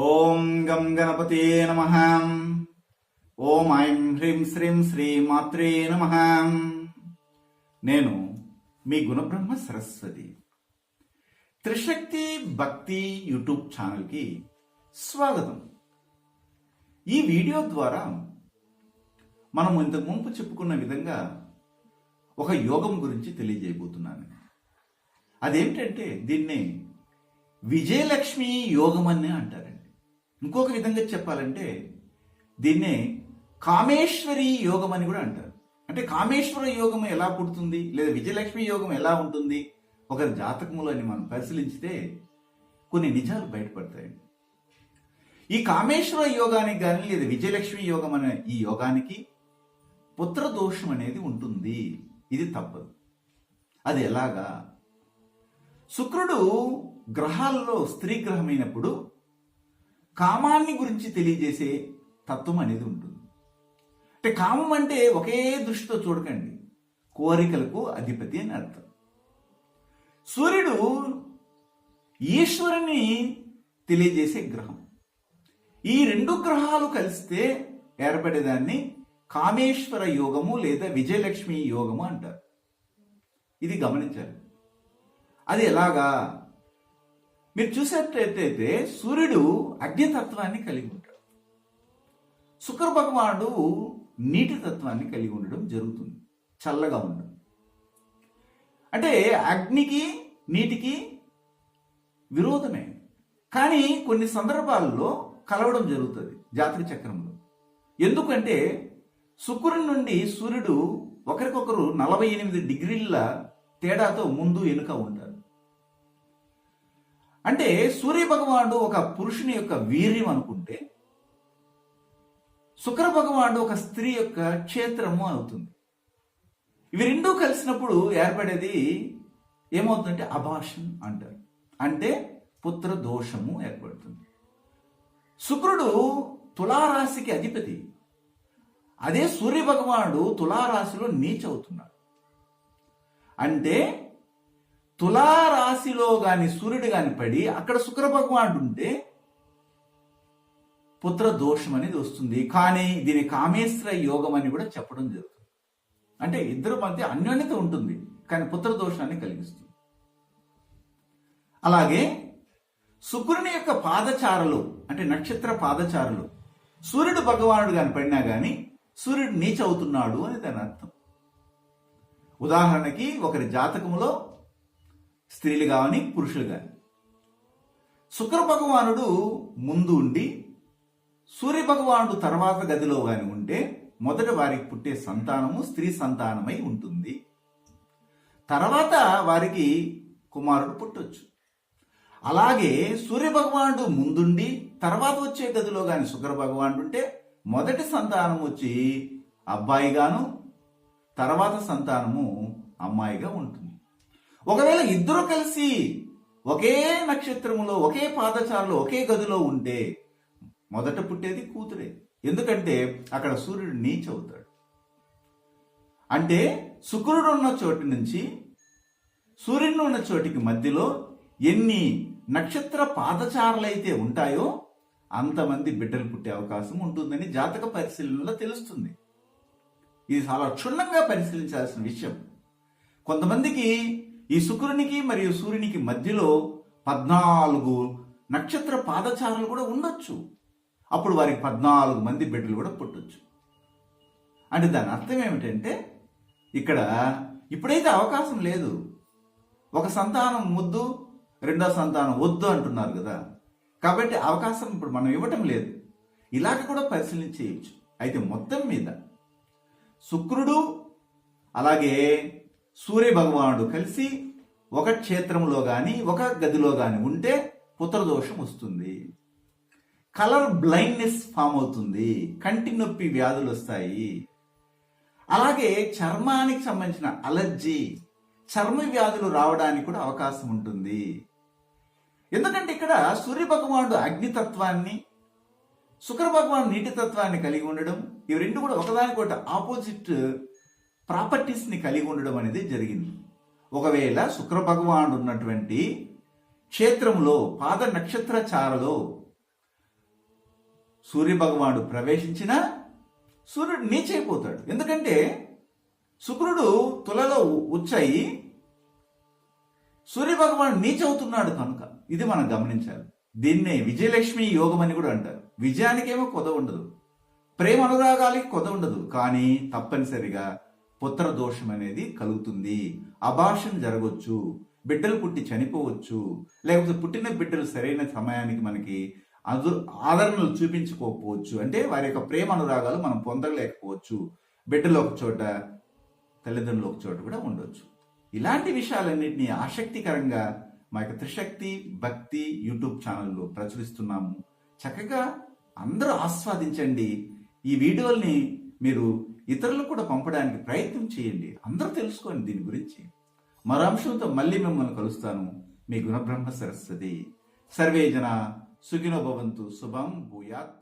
ఓం గం గణపతే నమ. ఓం ఐం హ్రీం శ్రీం శ్రీ మాత్రే నమ. నేను మీ గుణబ్రహ్మ సరస్వతి. త్రిశక్తి భక్తి యూట్యూబ్ ఛానల్కి స్వాగతం. ఈ వీడియో ద్వారా మనం ఇంతకు ముందు చెప్పుకున్న విధంగా ఒక యోగం గురించి తెలియజేయబోతున్నాను. అదేమిటంటే దీన్ని విజయలక్ష్మి యోగం అని అంటారు. ఇంకొక విధంగా చెప్పాలంటే దీన్నే కామేశ్వరి యోగం అని కూడా అంటారు. అంటే కామేశ్వర యోగం ఎలా పుడుతుంది? లేదా విజయలక్ష్మి యోగం ఎలా ఉంటుంది? ఒకరి జాతకములని మనం పరిశీలించితే కొన్ని నిజాలు బయటపడతాయండి ఈ కామేశ్వర యోగానికి కానీ లేదా విజయలక్ష్మి యోగం అనే ఈ యోగానికి పుత్ర దోషం అనేది ఉంటుంది. ఇది తప్పదు. అది ఎలాగా? శుక్రుడు గ్రహాల్లో స్త్రీ గ్రహమైనప్పుడు కామాన్ని గురించి తెలియజేసే తత్వం అనేది ఉంటుంది. అంటే కామం అంటే ఒకే దృష్టితో చూడకండి. కోరికలకు అధిపతి అని అర్థం. సూర్యుడు ఈశ్వరుని తెలియజేసే గ్రహం. ఈ రెండు గ్రహాలు కలిస్తే ఏర్పడేదాన్ని కామేశ్వర యోగము లేదా విజయలక్ష్మి యోగము అంటారు. ఇది గమనించాలి. అది ఎలాగా? మీరు చూసేటట్లయితే సూర్యుడు అగ్నితత్వాన్ని కలిగి ఉంటాడు. శుక్ర భగవానుడు నీటి తత్వాన్ని కలిగి ఉండడం జరుగుతుంది. చల్లగా ఉండడం. అంటే అగ్నికి నీటికి విరోధమే. కానీ కొన్ని సందర్భాల్లో కలవడం జరుగుతుంది జాతక చక్రంలో. ఎందుకంటే శుక్రుడి నుండి సూర్యుడు ఒకరికొకరు నలభై ఎనిమిది డిగ్రీల తేడాతో ముందు వెనుక ఉంటారు. అంటే సూర్య భగవానుడు ఒక పురుషుని యొక్క వీర్యం అనుకుంటే శుక్ర భగవానుడు ఒక స్త్రీ యొక్క క్షేత్రము అవుతుంది. ఇవి రెండూ కలిసినప్పుడు ఏర్పడేది ఏమవుతుందంటే అభాషం అంటారు. అంటే పుత్ర దోషము ఏర్పడుతుంది. శుక్రుడు తులారాశికి అధిపతి. అదే సూర్య భగవానుడు తులారాశిలో నీచవుతున్నాడు. అంటే తులారాశిలో గాని సూర్యుడు గాని పడి అక్కడ శుక్ర భగవానుడు ఉంటే పుత్ర దోషం అనేది వస్తుంది. కానీ దీని కామేశ్వర యోగం అని కూడా చెప్పడం జరుగుతుంది. అంటే ఇద్దరు మధ్య అన్యోన్యత ఉంటుంది. కానీ పుత్ర దోషాన్ని కలిగిస్తుంది. అలాగే శుక్రుని యొక్క పాదచారలు అంటే నక్షత్ర పాదచారులు సూర్యుడు భగవానుడు గాని పడినా గాని సూర్యుడు నీచవుతున్నాడు అని దాని అర్థం. ఉదాహరణకి ఒకరి జాతకంలో స్త్రీలు కావని పురుషులు కాని. శుక్ర భగవానుడు ముందు ఉండి సూర్య భగవానుడు తర్వాత గదిలో కాని ఉంటే మొదట వారికి పుట్టే సంతానము స్త్రీ సంతానమై ఉంటుంది. తర్వాత వారికి కుమారుడు పుట్టొచ్చు. అలాగే సూర్య భగవానుడు ముందుండి తర్వాత వచ్చే గదిలో కాని శుక్ర భగవానుడు ఉంటే మొదటి సంతానం వచ్చి అబ్బాయిగాను తర్వాత సంతానము అమ్మాయిగా ఉంటుంది. ఒకవేళ ఇద్దరు కలిసి ఒకే నక్షత్రములో ఒకే పాదచారులో ఒకే గదిలో ఉంటే మొదట పుట్టేది కూతురే. ఎందుకంటే అక్కడ సూర్యుడు నీచ అవుతాడు. అంటే శుక్రుడు ఉన్న చోటు నుంచి సూర్యుడు ఉన్న చోటికి మధ్యలో ఎన్ని నక్షత్ర పాదచారులైతే ఉంటాయో అంతమంది బిడ్డలు పుట్టే అవకాశం ఉంటుందని జాతక పరిశీలనలో తెలుస్తుంది. ఇది చాలా క్షుణ్ణంగా పరిశీలించాల్సిన విషయం. కొంతమందికి ఈ శుక్రునికి మరియు సూర్యునికి మధ్యలో పద్నాలుగు నక్షత్ర పాదచారులు కూడా ఉండొచ్చు. అప్పుడు వారికి పద్నాలుగు మంది బిడ్డలు కూడా పుట్టొచ్చు. అంటే దాని అర్థం ఏమిటంటే ఇక్కడ ఇప్పుడైతే అవకాశం లేదు. ఒక సంతానం ముద్దు రెండో సంతానం వద్దు అంటున్నారు కదా. కాబట్టి అవకాశం ఇప్పుడు మనం ఇవ్వటం లేదు. ఇలాగ కూడా పరిశీలన చేయొచ్చు. అయితే మొత్తం మీద శుక్రుడు అలాగే సూర్య భగవానుడు కలిసి ఒక క్షేత్రంలో కానీ ఒక గదిలో కానీ ఉంటే పుత్రదోషం వస్తుంది. కలర్ బ్లైండ్నెస్ ఫామ్ అవుతుంది. కంటి నొప్పి వ్యాధులు వస్తాయి. అలాగే చర్మానికి సంబంధించిన అలర్జీ చర్మ వ్యాధులు రావడానికి కూడా అవకాశం ఉంటుంది. ఎందుకంటే ఇక్కడ సూర్య భగవానుడు అగ్నితత్వాన్ని శుక్ర భగవాన్ నీటి తత్వాన్ని కలిగి ఉండడం ఇవి రెండు కూడా ఒకదానికొకటి ఆపోజిట్ ప్రాపర్టీస్ని కలిగి ఉండడం అనేది జరిగింది. ఒకవేళ శుక్ర భగవానుడు ఉన్నటువంటి క్షేత్రంలో పాద నక్షత్ర చారలో సూర్య భగవానుడు ప్రవేశించినా సూర్యుడు నీచైపోతాడు. ఎందుకంటే శుక్రుడు తులలో ఉచ్చాయి సూర్య భగవానుడు నీచవుతున్నాడు కనుక. ఇది మనం గమనించాలి. దీన్నే విజయలక్ష్మి యోగం అని కూడా అంటారు. విజయానికేమో కొద ఉండదు ప్రేమ అనురాగాలకి కొద ఉండదు కానీ తప్పనిసరిగా పుత్ర దోషం అనేది కలుగుతుంది అభాషణ జరగవచ్చు బిడ్డలు పుట్టి చనిపోవచ్చు లేకపోతే పుట్టిన బిడ్డలు సరైన సమయానికి మనకి అదు ఆదరణలు చూపించుకోకపోవచ్చు. అంటే వారి యొక్క ప్రేమ అనురాగాలు మనం పొందలేకపోవచ్చు. బిడ్డలు ఒక చోట తల్లిదండ్రులు ఒక చోట కూడా ఉండొచ్చు. ఇలాంటి విషయాలన్నింటినీ ఆసక్తికరంగా మా యొక్క త్రిశక్తి భక్తి యూట్యూబ్ ఛానల్లో ప్రచురిస్తున్నాము. చక్కగా అందరూ ఆస్వాదించండి. ఈ వీడియోల్ని మీరు ఇతరులకు కూడా పంపడానికి ప్రయత్నం చేయండి. అందరూ తెలుసుకోండి దీని గురించి. మరో అంశంతో మళ్ళీ మిమ్మల్ని కలుస్తాను. మీ గుణబ్రహ్మ సరస్వతి. సర్వే జన సుఖినో భవంతు శుభం భూయాత్.